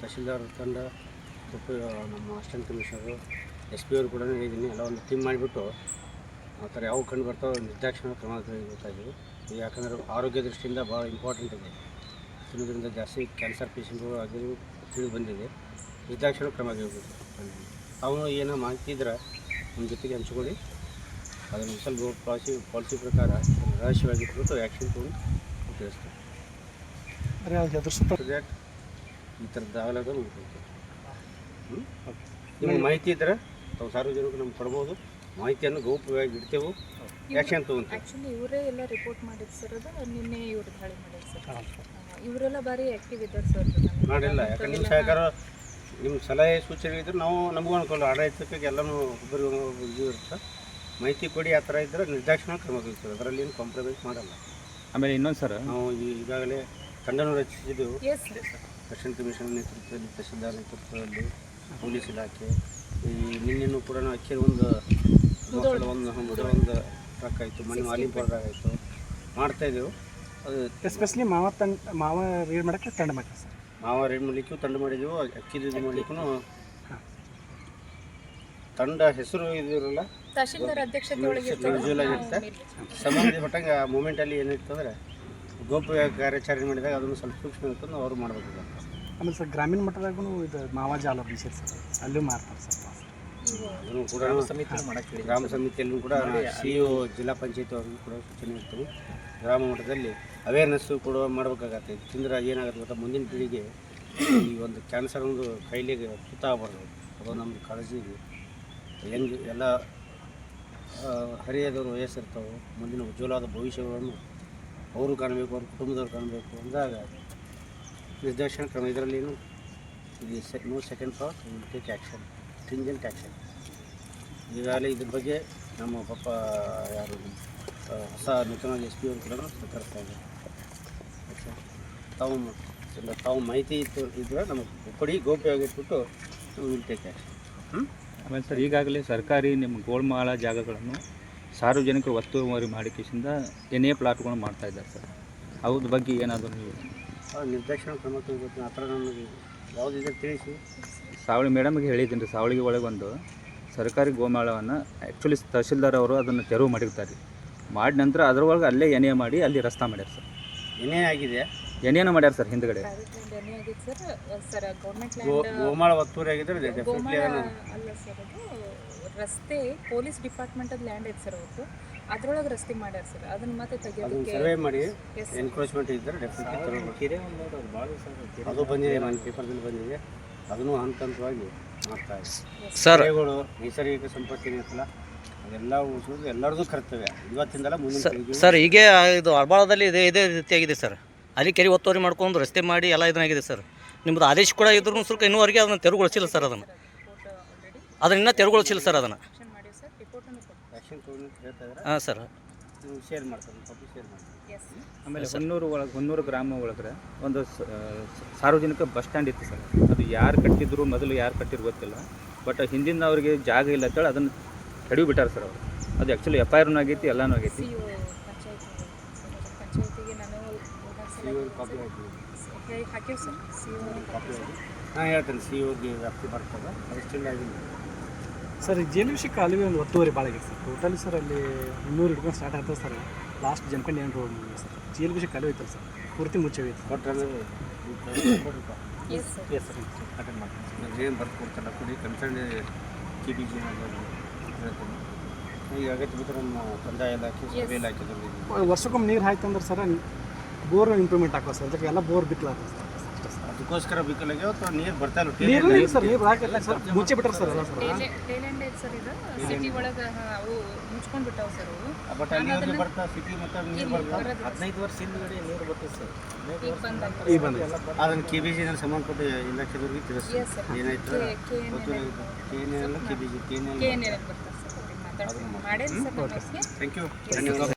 ತಹಶೀಲ್ದಾರ್ ತಂಡ ಉಪ ನಮ್ಮ ಅಸಿಸ್ಟೆಂಟ್ ಕಮಿಷನರು ಎಸ್ ಪಿ ಅವರು ಕೂಡ ಇದ್ದೀನಿ ಎಲ್ಲ ಒಂದು ಟೀಮ್ ಮಾಡಿಬಿಟ್ಟು ಆ ಥರ ಯಾವ ಕಂಡು ಬರ್ತಾವೆ ನಿರ್ದಾಕ್ಷಿಣ ಕ್ರಮ ಗೊತ್ತಾಯಿತು ಯಾಕಂದರೆ ಆರೋಗ್ಯ ದೃಷ್ಟಿಯಿಂದ ಭಾಳ ಇಂಪಾರ್ಟೆಂಟ್ ಇದೆ. ತಿನ್ನೋದ್ರಿಂದ ಜಾಸ್ತಿ ಕ್ಯಾನ್ಸರ್ ಪೇಷಂಟ್ಗಳು ಅದು ತಿಳಿದು ಬಂದಿದೆ. ನಿರ್ದಾಕ್ಷಿಣ ಕ್ರಮ ಆಗಬೇಕು ಅವನು ಏನೋ ಮಾಹಿತಿ ಇದ್ರೆ ನಮ್ಮ ಜೊತೆಗೆ ಹಂಚ್ಕೊಳ್ಳಿ. ಅದನ್ನು ಸ್ವಲ್ಪ ಪಾಲಿಸಿ ಪಾಲಿಸಿ ಪ್ರಕಾರ ರಹಸ್ಯವಾಗಿಟ್ಬಿಟ್ಟು ಆ್ಯಕ್ಷನ್ ತೊಗೊಂಡು ತಿಳಿಸ್ತೀವಿ ಈ ಥರದ್ದು ಆಗಲಾಗ ನಿಮ್ಮ ಮಾಹಿತಿ ಇದ್ದರೆ ತಾವು ಸಾರ್ವಜನಿಕರು ನಮ್ಗೆ ಕೊಡ್ಬೋದು. ಮಾಹಿತಿಯನ್ನು ಗೌಪ್ಯವಾಗಿ ಇಡ್ತೇವೆ. ಆ್ಯಕ್ಷನ್ ತೊಗೊಂತೀವಿ. ಆ್ಯಕ್ಚುಲಿ ಇವರೇ ಎಲ್ಲ ರಿಪೋರ್ಟ್ ಮಾಡಿದ್ದು ಸರ್ ಅದು ನಿನ್ನೆ ಇವ್ರು ದಾಳಿ ಮಾಡಿದ್ರು ಸರ್ ಇವರೆಲ್ಲ ಭಾರಿ ಆ್ಯಕ್ಟಿವ್ ಇದ್ದಾರೆ ಸರ್ ಮಾಡಿಲ್ಲ. ಯಾಕಂದ್ರೆ ನಿಮ್ಮ ಸಹಕಾರ ನಿಮ್ಮ ಸಲಹೆ ಸೂಚನೆ ಇದ್ರೆ ನಾವು ನಮಗೂ ಅನುಕೂಲ. ಆಡಳಿತಕ್ಕೆ ಎಲ್ಲನೂ ಒಬ್ಬರಿಗೂ ಒಬ್ಬರು ಇದು ಇರುತ್ತೆ. ಮಾಹಿತಿ ಕೊಡಿ ಆ ಥರ ಇದ್ದರೆ ನಿರ್ದಾಕ್ಷಿಣ ಕ್ರಮ ಕೈಗೊಳ್ತೀವಿ ಅದರಲ್ಲಿ ಏನು ಕಾಂಪ್ರಮೈಸ್ ಮಾಡಲ್ಲ. ಆಮೇಲೆ ಇನ್ನೊಂದು ಸರ್ ನಾವು ಈಗಾಗಲೇ ತಂಡನೂ ರಚಿಸಿದ್ದೆವು. ಎಸ್ ಸರ್ ದಕ್ಷಿಣ ಕಮಿಷನ್ ನೇತೃತ್ವದಲ್ಲಿ ತಹಸೀಲ್ದಾರ್ ನೇತೃತ್ವದಲ್ಲಿ ಪೊಲೀಸ್ ಇಲಾಖೆ ಈ ನಿನ್ನೆನೂ ಕೂಡ ನಾವು ಅಕ್ಕಿ ಒಂದು ಒಂದು ಒಂದು ಟ್ರಕ್ ಆಯಿತು ಮನೆ ಮಾಲಿ ಆಯಿತು. ಮಾಡ್ತಾ ಮಾಡ್ತಾಯಿದ್ದೆವು ಅದು ಎಸ್ಪೆಷಲಿ ಮಾವ ತಂಡ ಮಾವ ರೀಡ್ ಮಾಡೋಕ್ಕೆ ತಂಡ ಮಾಡ್ತೀವಿ ಸರ್. ಮಾವ ರೀಡ್ ಮಾಡಲಿಕ್ಕೂ ತಂಡ ಮಾಡಿದ್ದೆವು ಅಕ್ಕಿ ಇದು ಮಾಡಲಿಕ್ಕೂ ತಂಡ ಹೆಸರು ಇದಿರಲ್ಲ ತಹಸೀಲ್ದಾರ್ ಅಧ್ಯಕ್ಷತೆ ಒಳಗೆ ವಿಜುವಲ್ ಆಗಿರುತ್ತೆ ಸಂಬಂಧಪಟ್ಟಂಗೆ ಆ ಮೂಮೆಂಟಲ್ಲಿ ಏನಿರ್ತಂದ್ರೆ ಗೋಪ್ಯ ಕಾರ್ಯಾಚರಣೆ ಮಾಡಿದಾಗ ಅದನ್ನು ಸ್ವಲ್ಪ ಸೂಕ್ಷ್ಮ ಇತ್ತು ಅವರು ಮಾಡಬೇಕು ಆಮೇಲೆ ಸರ್ ಗ್ರಾಮೀಣ ಮಟ್ಟದಾಗೂ ಇದು ಮಾವ ಜಾಲ ಬೀಸಿದೆ ಸರ್ ಅಲ್ಲೂ ಮಾಡ್ತಾರೆ ಸರ್ ಅದನ್ನು ಕೂಡ ಗ್ರಾಮ ಸಮಿತಿಯಲ್ಲೂ ಕೂಡ ಸಿ ಒ ಜಿಲ್ಲಾ ಪಂಚಾಯತಿ ಅವ್ರಿಗೂ ಕೂಡ ಸೂಚನೆ ಇರ್ತವೆ ಗ್ರಾಮ ಮಟ್ಟದಲ್ಲಿ ಅವೇರ್ನೆಸ್ಸು ಕೂಡ ಮಾಡಬೇಕಾಗತ್ತೆ. ತಿಂದ್ರೆ ಏನಾಗುತ್ತೆ ಗೊತ್ತಾ? ಮುಂದಿನ ಪೀಳಿಗೆ ಈ ಒಂದು ಕ್ಯಾನ್ಸರ್ ಒಂದು ಕೈಲಿಗೆ ತುತ್ತಾಗಬಾರ್ದು ಅದು ನಮ್ಮ ಕಾಳಜಿ ಹೆಂಗೆ ಎಲ್ಲ ಹರಿಯದವರು ವಯಸ್ಸಿರ್ತಾವೆ ಮುಂದಿನ ಉಜ್ವಲವಾದ ಭವಿಷ್ಯಗಳನ್ನು ಅವರು ಕಾಣಬೇಕು, ಅವ್ರ ಕುಟುಂಬದವ್ರು ಕಾಣಬೇಕು ಅಂದಾಗ ನಿರ್ದೇಶನ ಕ್ರಮ ಇದರಲ್ಲಿ ಏನು? ಇದು say no second thought will take action stringent action ಈಗಾಗಲೇ ಇದ್ರ ಬಗ್ಗೆ ನಮ್ಮ ಪಾಪ ಯಾರು ಹೊಸ ನೂತನ ಎಸ್ ಪಿ ಅವರು ಕೂಡ ಸಹಕರಿಸ್ತಾ ಇದ್ದಾರೆ? ತಾವು ತಾವು ಮಾಹಿತಿ ಇತ್ತು, ಇದ್ರೆ ನಮಗೆ ಕೊಡಿ, ಗೋಪ್ಯವಾಗಿಟ್ಬಿಟ್ಟು ವಿಲ್ ಟೇಕ್ ಆ್ಯಕ್ಷನ್ ಆಮೇಲೆ ಸರ್, ಈಗಾಗಲೇ ಸರ್ಕಾರಿ ನಿಮ್ಮ ಗೋಳ್ಮಾಳ ಜಾಗಗಳನ್ನು ಸಾರ್ವಜನಿಕರು ಒತ್ತುವರಿ ಮಾಡಿಕೆಯಿಂದ ಎನೇ ಪ್ಲಾಟ್ಗಳು ಮಾಡ್ತಾ ಇದ್ದಾರೆ ಸರ್. ಅವ್ರ ಬಗ್ಗೆ ಏನಾದರೂ ನೀವು ಆ ನಿರ್ದೇಶನ ಕ್ರಮ ತೆಗೆದು ಆ ಥರ ನಮಗೆ ಯಾವುದಿದೆ ತಿಳಿಸಿ. ಸಾವಳಿ ಮೇಡಮ್ಗೆ ಹೇಳಿದ್ದೀನಿ ರೀ ಸಾವಳಿಗೆ ಒಳಗೆ ಒಂದು ಸರ್ಕಾರಿ ಗೋಮಾಳವನ್ನು ಆ್ಯಕ್ಚುಲಿ ತಹಶೀಲ್ದಾರ್ ಅವರು ಅದನ್ನು ತೆರವು ಮಾಡಿರ್ತಾರೆ. ಮಾಡಿದ ನಂತರ ಅದರೊಳಗೆ ಅಲ್ಲೇ ಎನೆ ಮಾಡಿ ಅಲ್ಲಿ ರಸ್ತಾ ಮಾಡ್ಯಾರ ಸರ್. ಏನೇ ಆಗಿದೆ? ಎನೇನು ಮಾಡ್ಯಾರ ಸರ್ ಹಿಂದ್ಗಡೆ. ಗೋಮಾಳ ಒತ್ತುವರಿ ಆಗಿದ್ರೆ ಅದು ರಸ್ತೆ ಪೊಲೀಸ್ ಡಿಪಾರ್ಟ್ಮೆಂಟದ ಲ್ಯಾಂಡ್ ಐತೆ ಸರ್ ಅವತ್ತು ಅದ್ರೊಳಗೆ ರಸ್ತೆ ಮಾಡ್ಯಾರ ಸರ್. ಅದನ್ನ ಮತ್ತೆ ಅದನ್ನು ಸರ್ವೆ ಮಾಡಿ ಎಸ್ ಎನ್ಕ್ರೋಚ್ಮೆಂಟ್ ಇದ್ದರೆ ಡೆಫಿನೆಟ್ಲಿ ಅದು ಬಂದಿದೆ ನನ್ನ ಪೇಪರ್ದಲ್ಲಿ ಬಂದಿದೆ. ಅದನ್ನು ಹಂತ ಹಂತವಾಗಿ ಮಾಡ್ತಾ ಇದೆ. ಸರ್ ಬೆಳೆಗಳು ನೈಸರ್ಗಿಕ ಸಂಪತ್ತು ಏನಿರ್ತಲ್ಲ ಅದೆಲ್ಲ ಉಳಿಸೋದು ಎಲ್ಲರದು ಕರ್ತವ್ಯ. ಇವತ್ತಿಂದಲ್ಲ ಮುಂದಿನ ಪೀಳಿಗೆ ಸರ್ ಹೀಗೆ ಇದು ಅರ್ಬಾಳದಲ್ಲಿ ಇದೇ ಇದೇ ರೀತಿಯಾಗಿದೆ ಸರ್ ಅಲ್ಲಿ ಕೆರೆ ಒತ್ತುವರಿ ಮಾಡ್ಕೊಂಡು ರಸ್ತೆ ಮಾಡಿ ಎಲ್ಲ ಇದನ್ನಾಗಿದೆ ಸರ್ ನಿಮ್ದು ಆದೇಶ ಕೂಡ ಇದ್ರೂ ಸ್ವಲ್ಪ ಇನ್ನೂವರೆಗೆ ಅದನ್ನು ತೆರವುಗೊಳಿಸಿಲ್ಲ ಸರ್ ಅದನ್ನು. ಅದನ್ನ ಇನ್ನೂ ತೆರವುಗೊಳಿಸಿಲ್ಲ ಸರ್ ಅದನ್ನು. ಹಾಂ ಸರ್. ನೀವು ಶೇರ್ ಮಾಡ್ತಾರೆ ಪಬ್ಲಿಕ್ ಶೇರ್ ಮಾಡ್ತಾರೆ ಆಮೇಲೆ ಹೊನ್ನೂರು ಒಳಗೆ ಹೊನ್ನೂರು ಗ್ರಾಮ ಒಳಗಡೆ ಒಂದು ಸಾರ್ವಜನಿಕ ಬಸ್ ಸ್ಟ್ಯಾಂಡ್ ಇತ್ತು ಸರ್. ಅದು ಯಾರು ಕಟ್ಟಿದ್ರು ಮೊದಲು ಯಾರು ಕಟ್ಟಿರು ಗೊತ್ತಿಲ್ಲ. ಬಟ್ ಹಿಂದಿನ ಅವರಿಗೆ ಜಾಗ ಇಲ್ಲ ಅಂತೇಳಿ ಅದನ್ನು ಕಡಿವು ಬಿಟ್ಟಾರೆ ಸರ್ ಅವರು. ಅದು ಆ್ಯಕ್ಚುಲಿ ಎಫ್ ಐ ಆರ್ನೂ ಆಗೈತಿ ಎಲ್ಲನೂ ಆಗೈತಿ. ಒ ನಾನು ಸಿ ಒ ಹೇಳ್ತೇನೆ ಸಿ ಓಗೆ ವ್ಯಾಪ್ತಿ ಬರ್ತದೆ ಅದು ಸ್ಟಿಲ್ ಆಗಿಲ್ಲ. ಸರ್ ಈ ಜೇನು ವಿಷಯ ಕಾಲುವೆ ಒಂದು ಒತ್ತುವರಿ ಭಾಳ ಆಗಿದೆ ಸರ್. ಟೋಟಲಿ ಸರ್ ಅಲ್ಲಿ ಮುನ್ನೂರು ಹಿಡ್ಕೊಂಡು ಸ್ಟಾರ್ಟ್ ಆಗ್ತದೆ ಸರ್. ಲಾಸ್ಟ್ ಜಂಪಂಡ್ ಏನು ರೋಡ್ ಸರ್. ಜೇನು ವಿಷಯ ಕಾಲುವೆ ಐತಲ್ಲ ಸರ್. ಪೂರ್ತಿ ಮುಚ್ಚೋಗೈತೆ ಕೊಟ್ಟರೆ ಎಸ್ ಸರ್ ಸರ್ ಅಟೆಂಡ್ ಮಾಡ್ತೀನಿ ಏನು ಬರ್ದು ಕೊಡ್ತಾರಲ್ಲ ಕುಡಿ ಕನ್ಸರ್ನ್ ಕೆ ಬಿ ಜಿ ಈಗ ಅಗತ್ಯ ಬಿದ್ದರೆ ನಮ್ಮ ಕಂದಾಯ ಇಲಾಖೆ ಸಭೆ ಇಲಾಖೆ ವರ್ಷಕ್ಕೊಮ್ಮೆ ನೀರು ಹಾಯ್ತಂದ್ರೆ ಸರ್ ಬೋರ್ ಇಂಪ್ರೂವ್ಮೆಂಟ್ ಹಾಕೋ ಸರ್. ಅದಕ್ಕೆ ಎಲ್ಲ ಬೋರ್ ಬಿತ್ತಲಾಗ್ತದೆ ಸರ್. ಅದಕ್ಕೋಸ್ಕರ ಬೇಕಲ್ಲ ಅಥವಾ ನೀರು ಬರ್ತಾ ಇಲ್ಲ ನೀರು ಇಲ್ಲ ಸರ್ ನೀರು ಹಾಕಿಲ್ಲ ಸರ್ ಮುಚ್ಚಿ ಬಿಟ್ಟಾರೆ ಸರ್ ಎಲ್ಲ ಸರ್ ಐತೆ ಸರ್ ಇದು. ಸಿಟಿ ಒಳಗೆ ಅವು ಮುಚ್ಕೊಂಡು ಬಿಟ್ಟಾವ ಸರ್ ಅವು. ಬಟ್ ಅಲ್ಲಿ ಹೋಗಿ ಬರ್ತಾ ಸಿಟಿ ಮತ್ತೆ ನೀರು ಬರ್ತಾ? ಹದಿನೈದು ವರ್ಷ ಹಿಂದ್ಗಡೆ ನೀರು ಬರ್ತದೆ ಸರ್. ಈಗ ಬಂದ ಈಗ ಕೆಬಿಜಿ ಅದನ್ನು ಕೆ ಬಿ ಜಿನಲ್ಲಿ ಸಂಬಂಧಪಟ್ಟ ಇಲಾಖೆದವ್ರಿಗೆ ತಿಳಿಸಿ ಎಸ್ ಸರ್ ಏನಾಯ್ತು K N L K B G K N L K ಬರ್ತಾರೆ ಸರ್. ಸರ್ ಥ್ಯಾಂಕ್ ಯು ಧನ್ಯವಾದ.